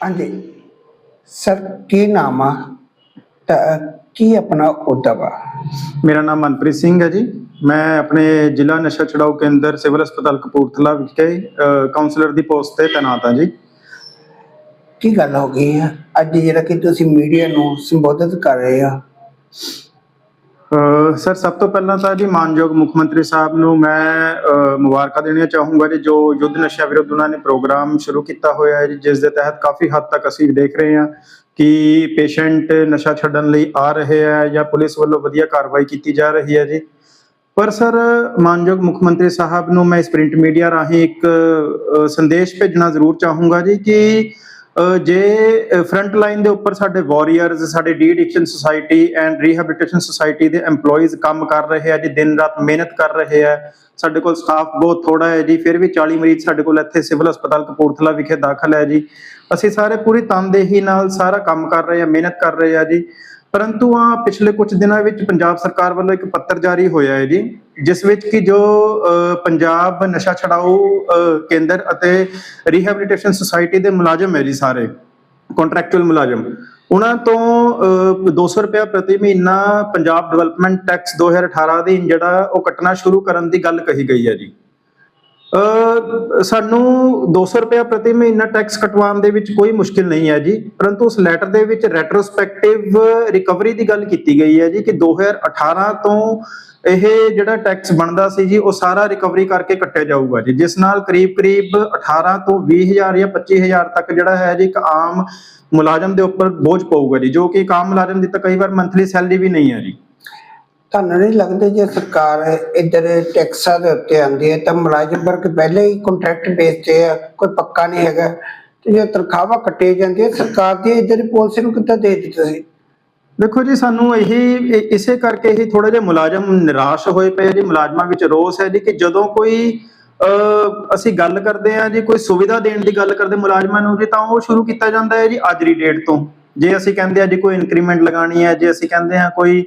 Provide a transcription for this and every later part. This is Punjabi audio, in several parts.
ਹਾਂਜੀ। ਸਰ ਕੀ ਨਾਮ ਆ? ਤਾਂ ਕੀ ਆਪਣਾ ਅਹੁਦਾ ਵਾ ਮੇਰਾ ਨਾਮ ਮਨਪ੍ਰੀਤ ਸਿੰਘ ਹੈ ਜੀ। ਮੈਂ ਆਪਣੇ ਜ਼ਿਲ੍ਹਾ ਨਸ਼ਾ ਛਡਾਊ ਕੇਂਦਰ ਸਿਵਲ ਹਸਪਤਾਲ ਕਪੂਰਥਲਾ ਵਿਖੇ ਕਾਉਂਸਲਰ ਦੀ ਪੋਸਟ ਤੇ ਤੈਨਾਤ ਹਾਂ ਜੀ। ਕੀ ਗੱਲ ਹੋ ਗਈ ਆ? ਅੱਜ ਜਿਹੜਾ ਕਿ ਤੁਸੀਂ ਮੀਡੀਆ ਨੂੰ ਸੰਬੋਧਿਤ ਕਰ ਰਹੇ ਆ ਸਰ, ਸਭ ਤੋਂ ਪਹਿਲਾਂ ਤਾਂ ਜੀ ਮਾਨਯੋਗ ਮੁੱਖ ਮੰਤਰੀ ਸਾਹਿਬ ਨੂੰ ਮੈਂ ਮੁਬਾਰਕਾਂ ਦੇਣੀਆਂ ਚਾਹੂੰਗਾ ਜੀ, ਜੋ ਯੁੱਧ ਨਸ਼ਾ ਵਿਰੁੱਧ ਉਹਨਾਂ ਨੇ ਪ੍ਰੋਗਰਾਮ ਸ਼ੁਰੂ ਕੀਤਾ ਹੋਇਆ ਹੈ ਜੀ, ਜਿਸ ਦੇ ਤਹਿਤ ਕਾਫੀ ਹੱਦ ਤੱਕ ਅਸੀਂ ਦੇਖ ਰਹੇ ਹਾਂ ਕਿ ਪੇਸ਼ੈਂਟ ਨਸ਼ਾ ਛੱਡਣ ਲਈ ਆ ਰਹੇ ਹੈ ਜਾਂ ਪੁਲਿਸ ਵੱਲੋਂ ਵਧੀਆ ਕਾਰਵਾਈ ਕੀਤੀ ਜਾ ਰਹੀ ਹੈ ਜੀ। ਪਰ ਸਰ, ਮਾਨਯੋਗ ਮੁੱਖ ਮੰਤਰੀ ਸਾਹਿਬ ਨੂੰ ਮੈਂ ਇਸ ਪ੍ਰਿੰਟ ਮੀਡੀਆ ਰਾਹੀਂ ਇੱਕ ਸੰਦੇਸ਼ ਭੇਜਣਾ ਜ਼ਰੂਰ ਚਾਹੂੰਗਾ ਜੀ ਕਿ ਜੇ ਫਰੰਟ ਲਾਈਨ ਦੇ ਉੱਪਰ ਸਾਡੇ ਵਾਰੀਅਰਸ ਸਾਡੇ de addiction society and rehabilitation society ਦੇ EMPLOYEES ਕੰਮ ਕਰ ਰਹੇ ਆ ਜੀ, ਦਿਨ ਰਾਤ ਮਿਹਨਤ ਕਰ ਰਹੇ ਆ। ਸਾਡੇ ਕੋਲ ਸਟਾਫ ਬਹੁਤ ਥੋੜਾ ਹੈ ਜੀ, ਫਿਰ ਵੀ 40 ਮਰੀਜ਼ ਸਾਡੇ ਕੋਲ ਇੱਥੇ ਸਿਵਲ ਹਸਪਤਾਲ ਕਪੂਰਥਲਾ ਵਿਖੇ ਦਾਖਲ ਹੈ ਜੀ। ਅਸੀਂ ਸਾਰੇ ਪੂਰੀ ਤਨਦੇਹੀ ਨਾਲ ਸਾਰਾ ਕੰਮ ਕਰ ਰਹੇ ਆ, ਮਿਹਨਤ ਕਰ ਰਹੇ ਆ ਜੀ। ਪਰੰਤੂ ਆ ਪਿਛਲੇ ਕੁਝ ਦਿਨਾਂ ਵਿੱਚ ਪੰਜਾਬ ਸਰਕਾਰ ਵੱਲੋਂ ਇੱਕ ਪੱਤਰ ਜਾਰੀ ਹੋਇਆ ਹੈ ਜੀ। ਜਿਸ ਵਿੱਚ ਕਿ ਜੋ ਪੰਜਾਬ ਨਸ਼ਾ ਛਡਾਊ ਕੇਂਦਰ ਅਤੇ ਰੀਹੈਬਿਲਿਟੇਸ਼ਨ ਸੁਸਾਇਟੀ ਦੇ ਮੁਲਾਜ਼ਮ ਹੈ ਜੀ ਸਾਰੇ ਕੰਟਰੈਕਚੁਅਲ ਮੁਲਾਜ਼ਮ। ਉਹਨਾਂ ਤੋਂ ਅ, 200 ਰੁਪਏ ਪ੍ਰਤੀ ਮਹੀਨਾ ਪੰਜਾਬ ਡਿਵੈਲਪਮੈਂਟ ਟੈਕਸ 2018 ਅਧੀਨ ਜਿਹੜਾ ਉਹ ਕੱਟਣਾ ਸ਼ੁਰੂ ਕਰਨ ਦੀ ਗੱਲ ਕਹੀ ਗਈ ਹੈ ਜੀ। ਸਾਨੂੰ 200 ਰੁਪਏ ਪ੍ਰਤੀ ਮਹੀਨਾ ਟੈਕਸ ਕਟਵਾਉਣ ਦੇ ਵਿੱਚ ਕੋਈ ਮੁਸ਼ਕਿਲ ਨਹੀਂ ਹੈ ਜੀ। ਪਰੰਤੂ ਉਸ ਲੈਟਰ ਦੇ ਵਿੱਚ ਰੈਟਰੋਸਪੈਕਟਿਵ ਰਿਕਵਰੀ ਦੀ ਗੱਲ ਕੀਤੀ ਗਈ ਹੈ ਜੀ ਕਿ 2018 ਤੋਂ ਇਹ ਜਿਹੜਾ ਟੈਕਸ ਬਣਦਾ ਸੀ ਜੀ, ਉਹ ਸਾਰਾ ਰਿਕਵਰੀ ਕਰਕੇ ਕੱਟਿਆ ਜਾਊਗਾ ਜੀ। ਜਿਸ ਨਾਲ ਕਰੀਬ-ਕਰੀਬ 18 ਤੋਂ 20000 ਜਾਂ 25000 ਤੱਕ ਜਿਹੜਾ ਹੈ ਜੀ, ਇੱਕ ਆਮ ਮੁਲਾਜ਼ਮ ਦੇ ਉੱਪਰ ਬੋਝ ਪਊਗਾ ਜੀ, ਜੋ ਕਿ ਇੱਕ ਆਮ ਮੁਲਾਜ਼ਮ ਦੀ ਤਾਂ ਕਈ ਵਾਰ ਮੰਥਲੀ ਸੈਲਰੀ ਵੀ ਨਹੀਂ ਹੈ ਜੀ। ਤੁਹਾਨੂੰ ਨਹੀਂ ਲੱਗਦਾ ਜੇ ਸਰਕਾਰ ਇੱਧਰ ਟੈਕਸਾਂ ਦੇ ਉੱਤੇ ਆਉਂਦੀ ਹੈ ਤਾਂ ਮੁਲਾਜ਼ਮ ਵਰਗ ਪਹਿਲੇ ਹੀ ਕੰਟਰੈਕਟ ਬੇਸ ਤੇ ਆ ਕੋਈ ਪੱਕਾ ਨਹੀਂ ਹੈਗਾ। ਤੇ ਜੇ ਤਨਖਾਹਾਂ ਕੱਟੇ ਜਾਂਦੀਆਂ ਸਰਕਾਰ ਦੀ ਇੱਧਰ ਪਾਲਿਸੀ ਨੂੰ ਕਿੱਦਾਂ ਦੇ ਦਿੱਤੀ ਤੁਸੀਂ? ਦੇਖੋ ਜੀ ਸਾਨੂੰ ਇਹੀ ਇਸੇ ਕਰਕੇ ਹੀ ਥੋੜੇ ਜਿਹੇ ਮੁਲਾਜ਼ਮ ਨਿਰਾਸ਼ ਹੋਏ ਪਏ ਜੀ ਮੁਲਾਜ਼ਮਾਂ ਵਿੱਚ ਰੋਸ ਹੈ ਜੀ ਕਿ ਜਦੋਂ ਕੋਈ ਅ, ਅਸੀਂ ਗੱਲ ਕਰਦੇ ਆ ਜੀ ਕੋਈ ਸੁਵਿਧਾ ਦੇਣ ਦੀ ਗੱਲ ਕਰਦੇ ਮੁਲਾਜ਼ਮਾਂ ਨੂੰ ਜੀ ਤਾਂ ਉਹ ਸ਼ੁਰੂ ਕੀਤਾ ਜਾਂਦਾ ਹੈ ਜੀ ਅੱਜ ਦੀ ਡੇਟ ਤੋਂ। ਜੇ ਅਸੀਂ ਕਹਿੰਦੇ ਆ ਜੀ ਕੋਈ ਇਨਕਰੀਮੈਂਟ ਲਗਾਣੀ ਹੈ, ਜੇ ਅਸੀਂ ਕਹਿੰਦੇ ਆ ਕੋਈ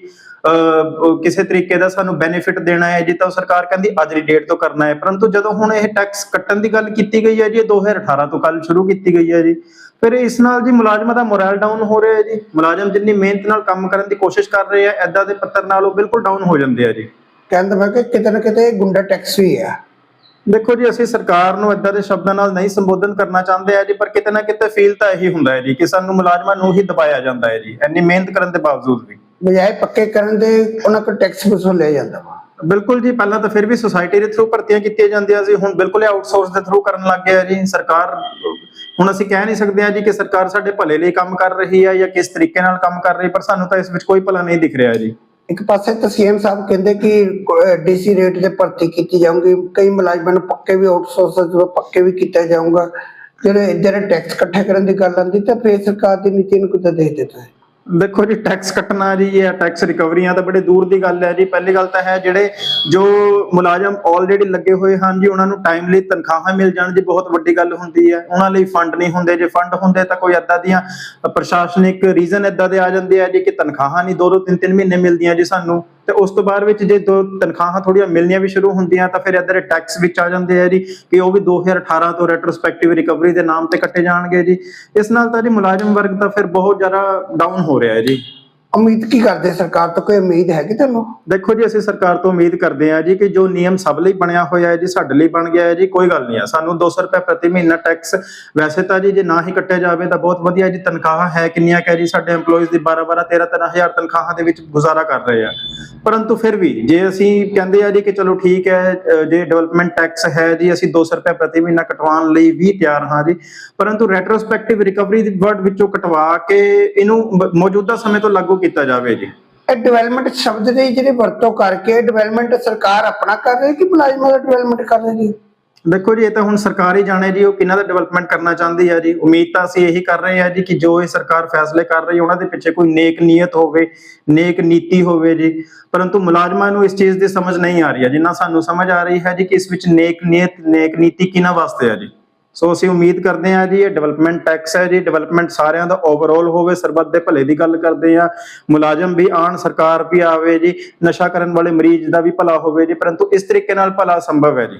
ਕਿਸੇ ਤਰੀਕੇ ਦਾ ਸਾਨੂੰ ਬੈਨੀਫਿਟ ਦੇਣਾ ਹੈ ਜੀ, ਤਾਂ ਸਰਕਾਰ ਕਹਿੰਦੀ ਅੱਜ ਦੀ ਡੇਟ ਤੋਂ ਕਰਨਾ ਹੈ। ਪਰੰਤੂ ਜਦੋਂ ਹੁਣ ਇਹ ਟੈਕਸ ਕੱਟਣ ਦੀ ਗੱਲ ਕੀਤੀ ਗਈ ਹੈ ਜੀ 2018 ਤੋਂ ਕੱਲ ਸ਼ੁਰੂ ਕੀਤੀ ਗਈ ਹੈ ਜੀ। ਫਿਰ ਇਸ ਨਾਲ ਜੀ ਮੁਲਾਜ਼ਮਾਂ ਦਾ ਮੋਰਲ ਡਾਊਨ ਹੋ ਰਿਹਾ ਹੈ ਜੀ। ਮੁਲਾਜ਼ਮ ਜਿੰਨੀ ਮਿਹਨਤ ਨਾਲ ਕੰਮ ਕਰਨ ਦੀ ਕੋਸ਼ਿਸ਼ ਕਰ ਰਹੇ ਆ ਐਦਾਂ ਦੇ ਪੱਤਰ ਨਾਲ ਉਹ ਬਿਲਕੁਲ ਡਾਊਨ ਹੋ ਜਾਂਦੇ ਆ ਜੀ। ਕਹਿੰਦਾ ਮੈਂ ਕਿ ਕਿਤੇ ਨਾ ਕਿਤੇ ਗੁੰਡਾ ਟੈਕਸ ਵੀ ਆ। ਦੇਖੋ ਜੀ ਅਸੀਂ ਸਰਕਾਰ ਨੂੰ ਐਦਾਂ ਦੇ ਸ਼ਬਦਾਂ ਨਾਲ ਨਹੀਂ ਸੰਬੋਧਨ ਕਰਨਾ ਚਾਹੁੰਦੇ ਆ ਜੀ ਪਰ ਕਿਤੇ ਨਾ ਕਿਤੇ ਫੀਲ ਤਾਂ ਇਹੀ ਹੁੰਦਾ ਹੈ ਜੀ ਕਿ ਸਾਨੂੰ ਮੁਲਾਜ਼ਮਾਂ ਨੂੰ ਹੀ ਦਬਾਇਆ ਜਾਂਦਾ ਹੈ ਜੀ ਇੰਨੀ ਮਿਹਨਤ ਕਰਨ ਦੇ ਬਾਵਜੂਦ ਵੀ। ਬਜਾਏ ਪੱਕੇ ਕਰਨ ਦੇ ਉਹਨਾਂ ਕੋਲ ਟੈਕਸ ਵਸੂਲਿਆ ਜਾਂਦਾ ਵਾ। ਬਿਲਕੁਲ ਜੀ ਪਹਿਲਾਂ ਤਾਂ ਫਿਰ ਵੀ ਸੁਸਾਇਟੀ ਦੇ ਥਰੂ ਭਰਤੀਆਂ ਕੀਤੀਆਂ ਜਾਂਦੀਆਂ ਸੀ ਹੁਣ ਬਿਲਕੁਲ ਹੀ ਆਊਟਸੋਰਸ ਦੇ ਥਰੂ ਕਰਨ ਲੱਗ ਗਿਆ ਜੀ ਸਰਕਾਰ ਹੁਣ ਅਸੀਂ ਕਹਿ ਨਹੀਂ ਸਕਦੇ ਆ ਜੀ ਕਿ ਸਰਕਾਰ ਸਾਡੇ ਭਲੇ ਲਈ ਕੰਮ ਕਰ ਰਹੀ ਹੈ ਜਾਂ ਕਿਸ ਤਰੀਕੇ ਨਾਲ ਕੰਮ ਕਰ ਰਹੀ ਪਰ ਸਾਨੂੰ ਤਾਂ ਇਸ ਵਿੱਚ ਕੋਈ ਭਲਾ ਨਹੀਂ ਦਿਖ ਰਿਹਾ ਜੀ। ਇੱਕ ਪਾਸੇ ਤਾਂ ਸੀਐਮ ਸਾਹਿਬ ਕਹਿੰਦੇ ਕਿ ਡੀਸੀ ਰੇਟ ਤੇ ਭਰਤੀ ਕੀਤੀ ਜਾਊਗੀ। ਕਈ ਮੁਲਾਜ਼ਮਾਂ ਨੂੰ ਪੱਕੇ ਵੀ ਆਊਟਸੋਰਸ ਪੱਕੇ ਵੀ ਕੀਤਾ ਜਾਊਗਾ। ਜਦੋਂ ਇੱਧਰ ਟੈਕਸ ਇਕੱਠਾ ਕਰਨ ਦੀ ਗੱਲ ਆਉਂਦੀ, ਤਾਂ ਫੇਰ ਸਰਕਾਰ ਦੀ ਨੀਤੀ ਨੂੰ ਕਿੱਦਾਂ ਦੇ ਦਿੱਤਾ ਹੈ। ਦੇਖੋ ਜੀ ਟੈਕਸ ਕੱਟਣਾ ਜੀ ਇਹ ਟੈਕਸ ਰਿਕਵਰੀਆਂ ਤਾਂ ਬੜੇ ਦੂਰ ਦੀ ਗੱਲ ਹੈ ਜੀ। ਪਹਿਲੀ ਗੱਲ ਤਾਂ ਹੈ ਜਿਹੜੇ ਜੋ ਮੁਲਾਜ਼ਮ ਆਲਰੇਡੀ ਲੱਗੇ ਹੋਏ ਹਨ ਜੀ, ਉਹਨਾਂ ਨੂੰ ਟਾਈਮਲੀ ਤਨਖਾਹਾਂ ਮਿਲ ਜਾਣ ਜੀ, ਬਹੁਤ ਵੱਡੀ ਗੱਲ ਹੁੰਦੀ ਹੈ। ਉਹਨਾਂ ਲਈ ਫੰਡ ਨਹੀਂ ਹੁੰਦੇ। ਜੇ ਫੰਡ ਹੁੰਦੇ ਤਾਂ ਕੋਈ ਏਦਾਂ ਦੀਆਂ ਪ੍ਰਸ਼ਾਸਨਿਕ ਰੀਜ਼ਨ ਏਦਾਂ ਦੇ ਆ ਜਾਂਦੇ ਆ ਜੀ ਕਿ ਤਨਖਾਹਾਂ ਨਹੀਂ ਦੋ ਦੋ ਤਿੰਨ ਤਿੰਨ ਮਹੀਨੇ ਮਿਲਦੀਆਂ ਜੀ ਸਾਨੂੰ। ਤੇ ਉਸ ਤੋਂ ਬਾਅਦ ਵਿੱਚ ਜੇ ਦੋ ਤਨਖਾਹਾਂ ਥੋੜੀਆਂ ਮਿਲਣੀਆਂ ਵੀ ਸ਼ੁਰੂ ਹੁੰਦੀਆਂ ਤਾਂ ਫਿਰ ਇੱਧਰ ਟੈਕਸ ਵਿੱਚ ਆ ਜਾਂਦੇ ਆ ਜੀ, ਕਿ ਉਹ ਵੀ 2018 ਤੋਂ ਰੈਟਰੋਸਪੈਕਟਿਵ ਰਿਕਵਰੀ ਦੇ ਨਾਮ ਤੇ ਕੱਟੇ ਜਾਣਗੇ ਜੀ। ਇਸ ਨਾਲ ਤਾਂ ਜੀ ਮੁਲਾਜ਼ਮ ਵਰਗ ਤਾਂ ਫਿਰ ਬਹੁਤ ਜ਼ਿਆਦਾ ਡਾਊਨ ਹੋ ਰਿਹਾ ਹੈ ਜੀ। ਉਮੀਦ ਕੀ ਕਰਦੇ ਸਰਕਾਰ ਤੋਂ ਕੋਈ ਉਮੀਦ ਹੈਗੀ ਤੁਹਾਨੂੰ? ਦੇਖੋ ਜੀ, ਅਸੀਂ ਸਰਕਾਰ ਤੋਂ ਉਮੀਦ ਕਰਦੇ ਹਾਂ ਜੀ ਕਿ ਜੋ ਨਿਯਮ ਸਭ ਲਈ ਬਣਿਆ ਹੋਇਆ ਹੈ ਜੀ, ਸਾਡੇ ਲਈ ਬਣ ਗਿਆ ਹੈ ਜੀ, ਕੋਈ ਗੱਲ ਨਹੀਂ ਹੈ ਸਾਨੂੰ 200 ਰੁਪਏ ਪ੍ਰਤੀ ਮਹੀਨਾ ਟੈਕਸ ਵੈਸੇ ਤਾਂ ਜੀ, ਜੇ ਨਾ ਹੀ ਕੱਟਿਆ ਜਾਵੇ ਤਾਂ ਬਹੁਤ ਵਧੀਆ ਜੀ, ਤਨਖਾਹਾਂ ਹੈ ਕਿੰਨੀਆਂ ਕਹਿ ਜੀ, ਸਾਡੇ EMPLOYEES ਦੀ 12 12 13 13000 ਤਨਖਾਹਾਂ ਦੇ ਵਿੱਚ ਗੁਜ਼ਾਰਾ ਕਰ ਰਹੇ ਆ। ਪਰੰਤੂ ਫਿਰ ਵੀ ਜੇ ਅਸੀਂ ਕਹਿੰਦੇ ਆ ਜੀ ਕਿ ਚਲੋ ਠੀਕ ਹੈ ਜੇ ਡਿਵੈਲਪਮੈਂਟ ਟੈਕਸ ਹੈ ਜੀ, ਅਸੀਂ 200 ਰੁਪਏ ਪ੍ਰਤੀ ਮਹੀਨਾ ਕਟਵਾਉਣ ਲਈ ਵੀ ਤਿਆਰ ਹਾਂ ਜੀ। ਪਰੰਤੂ ਰੈਟਰੋਸਪੈਕਟਿਵ ਰਿਕਵਰੀ ਦੀ ਵਰਡ ਵਿੱਚੋਂ ਕਟਵਾ ਕੇ ਇਹਨੂੰ ਮੌਜੂਦਾ ਸਮੇਂ ਤੋਂ ਲਾਗੂ ਕੀਤਾ ਜਾਵੇ ਜੀ। ਇਹ ਡਿਵੈਲਪਮੈਂਟ ਸ਼ਬਦ ਦੀ ਜਿਹੜੀ ਵਰਤੋਂ ਕਰਕੇ ਡਿਵੈਲਪਮੈਂਟ ਸਰਕਾਰ ਆਪਣਾ ਕਰ ਰਹੀ ਹੈ ਕਿ ਮੁਲਾਜ਼ਮਾਂ ਦਾ ਡਿਵੈਲਪਮੈਂਟ ਕਰ ਰਹੀ ਹੈ? ਦੇਖੋ ਜੀ ਇਹ ਤਾਂ ਹੁਣ ਸਰਕਾਰ ਹੀ ਜਾਣੇ ਜੀ ਉਹ ਕਿਹਨਾਂ ਦਾ ਡਿਵੈਲਪਮੈਂਟ ਕਰਨਾ ਚਾਹੁੰਦੀ ਹੈ ਜੀ? ਉਮੀਦ ਤਾਂ ਅਸੀਂ ਇਹੀ ਕਰ ਰਹੇ ਹਾਂ ਜੀ ਕਿ ਜੋ ਇਹ ਸਰਕਾਰ ਫੈਸਲੇ ਕਰ ਰਹੀ ਹੈ ਉਹਨਾਂ ਦੇ ਪਿੱਛੇ ਕੋਈ ਨੇਕ ਨੀਅਤ ਹੋਵੇ ਨੇਕ ਨੀਤੀ ਹੋਵੇ ਜੀ। ਪਰੰਤੂ ਮੁਲਾਜ਼ਮਾਂ ਨੂੰ ਇਸ ਚੀਜ਼ ਦੀ ਸਮਝ ਨਹੀਂ ਆ ਰਹੀ ਹੈ। ਜਿੰਨਾ ਸਾਨੂੰ ਸਮਝ ਆ ਰਹੀ ਹੈ ਜੀ ਕਿ ਇਸ ਵਿੱਚ ਨੇਕ ਨੀਅਤ ਨੇਕ ਨੀਤੀ ਕਿਹਨਾਂ ਵਾਸਤੇ ਹੈ ਜੀ? ਸੋ ਅਸੀਂ ਉਮੀਦ ਕਰਦੇ ਹਾਂ ਜੀ, ਇਹ ਡਿਵੈਲਪਮੈਂਟ ਟੈਕਸ ਹੈ ਜੀ ਡਿਵੈਲਪਮੈਂਟ ਸਾਰਿਆਂ ਦਾ ਓਵਰਆਲ ਹੋਵੇ, ਸਰਬੱਤ ਦੇ ਭਲੇ ਦੀ ਗੱਲ ਕਰਦੇ ਆ ਮੁਲਾਜ਼ਮ ਵੀ ਆਣ ਸਰਕਾਰ ਵੀ ਆਵੇ ਜੀ, ਨਸ਼ਾ ਕਰਨ ਵਾਲੇ ਮਰੀਜ਼ ਦਾ ਵੀ ਭਲਾ ਹੋਵੇ ਜੀ, ਪਰੰਤੂ ਇਸ ਤਰੀਕੇ ਨਾਲ ਭਲਾ ਸੰਭਵ ਹੈ ਜੀ।